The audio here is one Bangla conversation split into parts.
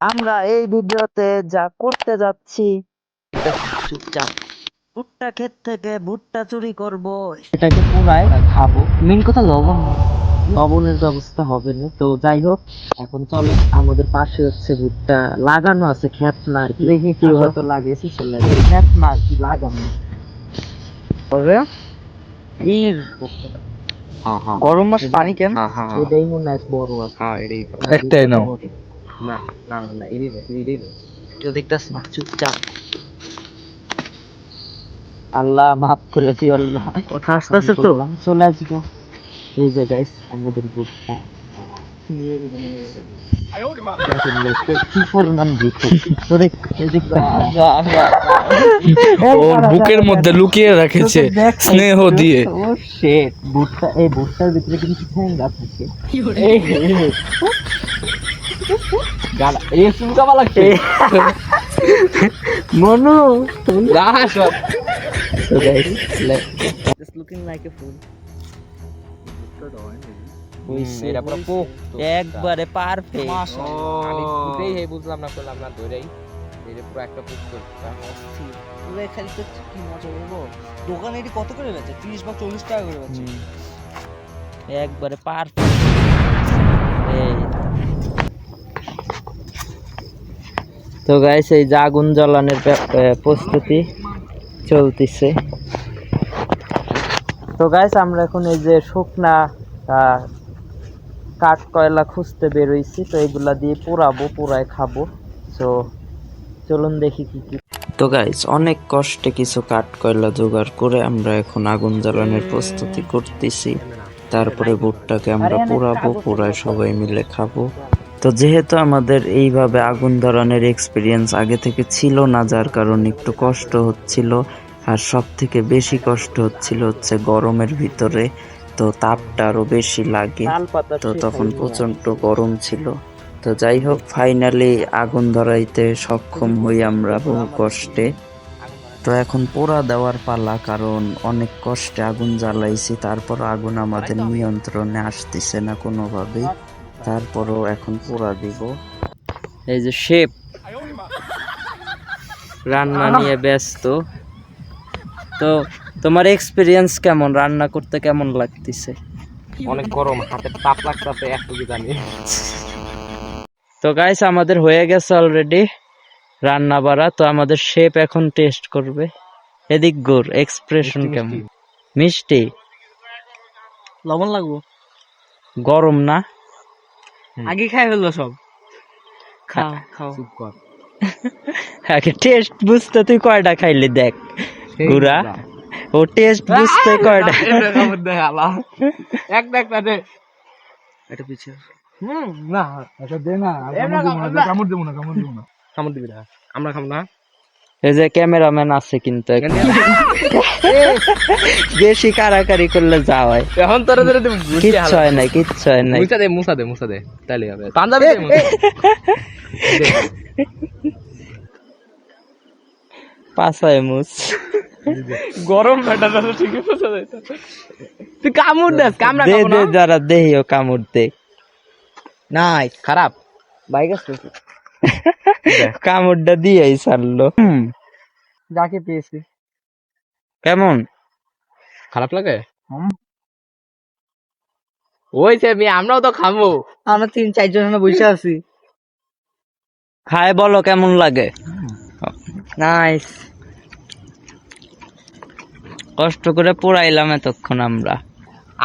আমরা এই ভিডিওতে যা করতে যাচ্ছি চুপচাপ। ভুট্টা ক্ষেত থেকে ভুট্টা চুরি করব। এটাকে পুরায় খাব। মেন কথা লবণ। লবণের ব্যবস্থা হবে না। তো যাই হোক এখন চলো আমাদের পাশে হচ্ছে ভুট্টা। লাগানো আছে ক্ষেত না আর কি। দেখি কি হয়তো লাগিয়েছি চলে ক্ষেত না আর কি লাগানো। তবে এর হ্যাঁ হ্যাঁ। গরম মাস পানি কেন? হ্যাঁ হ্যাঁ। এটাই মনে হয় বড় আছে। হ্যাঁ এটাই। একটাই নাও। না না না কেউ দেখতেছ না। চুপচাপ। আল্লাহ মাফ করে দিও আল্লাহ। কথা আসতেছে তো? চলে আসব এই যে গাইস আমাদের তোরে ওর বুকের মধ্যে লুকিয়ে রেখেছে স্নেহ দিয়ে। ও শিট ভুট্টা এই ভুট্টার ভিতরে কিন্তু থাকে। এই গালা এই শুনকা লাগছে। মনু না সব So guys, it's looking like a fool. একবারে পারফেক্ট আমি ফুটেই হে বুঝলাম না করলাম না ধরেই। এটা পুরো একটা পোক তো পুরো খালি তো কি মজা বলব দোকানে এটি কত করে বেচে? তিরিশ বা চল্লিশ টাকা করে বেচে। একবারে পারফেক্ট এই তো গাইস এই যে আগুন প্রস্তুতি চলতেছে। তো গাইস আমরা এখন এই যে শুকনা কাঠ কয়লা খুঁজতে বেরোইছি, তো এগুলা দিয়ে পোড়াবো পোড়ায় খাব। তো চলুন দেখি কি কি। তো গাইস অনেক কষ্টে কিছু কাঠ কয়লা জোগাড় করে আমরা এখন আগুন জ্বালানোর প্রস্তুতি করতেছি। তারপরে ভুট্টাকে আমরা পোড়াবো পোড়ায় সবাই মিলে খাব। তো যেহেতু আমাদের এইভাবে আগুন ধরানোর এক্সপিরিয়েন্স আগে থেকে ছিল না যার কারণে একটু কষ্ট হচ্ছিল আর সব থেকে বেশি কষ্ট হচ্ছিল হচ্ছে গরমের ভিতরে তো তাপটা আরও বেশি লাগে তো তখন প্রচণ্ড গরম ছিল। তো যাই হোক ফাইনালি আগুন ধরাইতে সক্ষম হই আমরা বহু কষ্টে। তো এখন পোড়া দেওয়ার পালা কারণ অনেক কষ্টে আগুন জ্বালাইছি তারপর আগুন আমাদের নিয়ন্ত্রণে আসতেছে না কোনোভাবেই। তারপরও এখন পোড়া দিব। এই যে শেপ। রান্না নিয়ে ব্যস্ত। তো তোমার এক্সপিরিয়েন্স কেমন? রান্না করতে কেমন লাগতেছে? অনেক গরম হাতে তাপ লাগতেছে একটু জানি। তো গাইস আমাদের হয়ে গেছে অলরেডি রান্না বাড়া। তো আমাদের শেপ এখন টেস্ট করবে। এদিক গোর এক্সপ্রেশন কেমন? মিষ্টি? লবণ লাগবো। গরম না? আগে খাই হলো সব। খাও খাও। চুপ কর। আগে টেস্ট বুঝতে তুই কয়টা খাইলি দেখ গুড়া? ও টেস্ট বুঝতে কয়টা? একটা একটা দে। এটা পিছে। হুম না আচ্ছা দে না কামড় দেবো না কামড় দেবো না কামড় দিবি না। আমরা খাব না? এই যে ক্যামেরাম্যান আছে কিন্তু। বেশি কারাকারি করলে যা হয়। এখন তোরা কিচ্ছু হয় না কিচ্ছু হয় না মুসা দে মুসা দে মুসা দে। তাহলে হবে। পাঞ্জাবি দে। মুসা। গরম ব্যাটা তো ঠিকই মুসা দে। তুই কামড় দেস কামড়া দে দে যারা দেহিও কামড় দে। নাই খারাপ। বাইক আছে কামড়টা দিয়েই ছাড়লো। যাকে পেয়েছি। কেমন? খারাপ লাগে? ওই সে আমরাও তো খাব আমরা তিন চারজন বসে আছি। খায় বলো কেমন লাগে? নাইস কষ্ট করে পোড়াইলাম এতক্ষণ আমরা।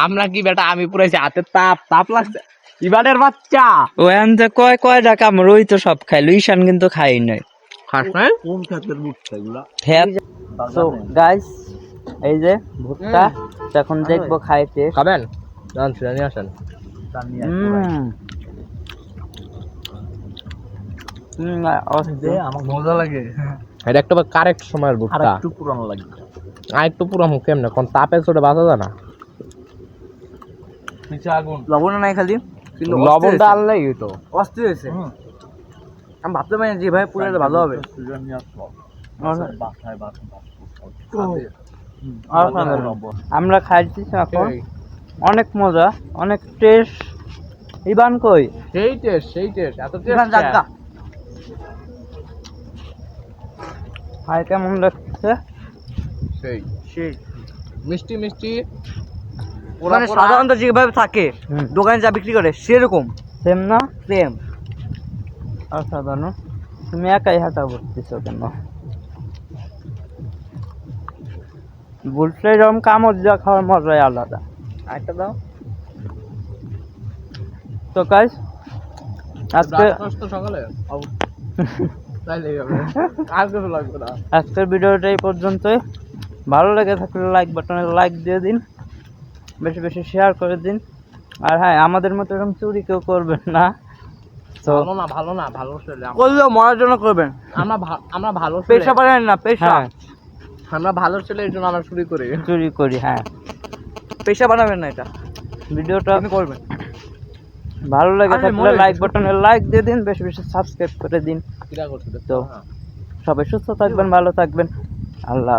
আমরা কি বেটা আমি পুরাইছি হাতে তাপ তাপ লাগছে। ইবানের বাচ্চা। ও যে কয় কয়টা কামড় ওই তো সব খাইলো ঈশান কিন্তু খাই নাই। খাস না কোন ক্ষেত্রের বুটটা এগুলা তো গাইস এই যে ভুট্টা এখন দেখব খাইতে খাবেন? জান নিয়ে আসেন। এটা একটা কারেক্ট সময়ের ভুট্টা। একটু পুরানো লাগে আর একটু কেমনে? কোন তাপে চোটে বাঁচা যায় না। নিচে আগুন। লবণ নাই খালি। কিন্তু লবণটা আনলেই তো। অস্থির হয়েছে। আমি ভাবতে পারি যে ভাই পুরো ভালো হবে। আমরা খাইছি এখন। অনেক মজা অনেক টেস্ট ইবান কই? সেই টেস্ট সেই টেস্ট এত টেস্ট জাগা ভাই কেমন লাগছে? সেই। সেই। মিষ্টি মিষ্টি? মানে সাধারণত যেভাবে থাকে দোকানে যা বিক্রি করে সেরকম। সেম না? সেম অসাধারণ। তুমি একাই হাঁটা বসতেছো কেন? বলছে এরকম কামড় যা খাওয়ার মজাই আলাদা। একটা দাও। তো কাজ আজকে সকালে? আজকের ভিডিওটা এই পর্যন্তই। ভালো লেগে থাকলে লাইক বাটনে লাইক দিয়ে দিন। বেশি বেশি শেয়ার করে দিন। আর হ্যাঁ আমাদের মতো এরকম চুরি কেউ করবেন না। ভালো না ভালো না ভালো করলেও মরার জন্য করবেন। আমরা আমরা ভালো পেশা পারেন না পেশা। হ্যাঁ। আমরা ভালো ছেলে এই জন্য আমরা চুরি করি। চুরি করি হ্যাঁ। পেশা বানাবেন না এটা। ভিডিওটা আপনি করবেন। ভালো লেগে থাকলে লাইক। বাটনে লাইক দিয়ে দিন বেশি বেশি সাবস্ক্রাইব করে দিন। তো সবাই সুস্থ থাকবেন ভালো থাকবেন। আল্লাহ।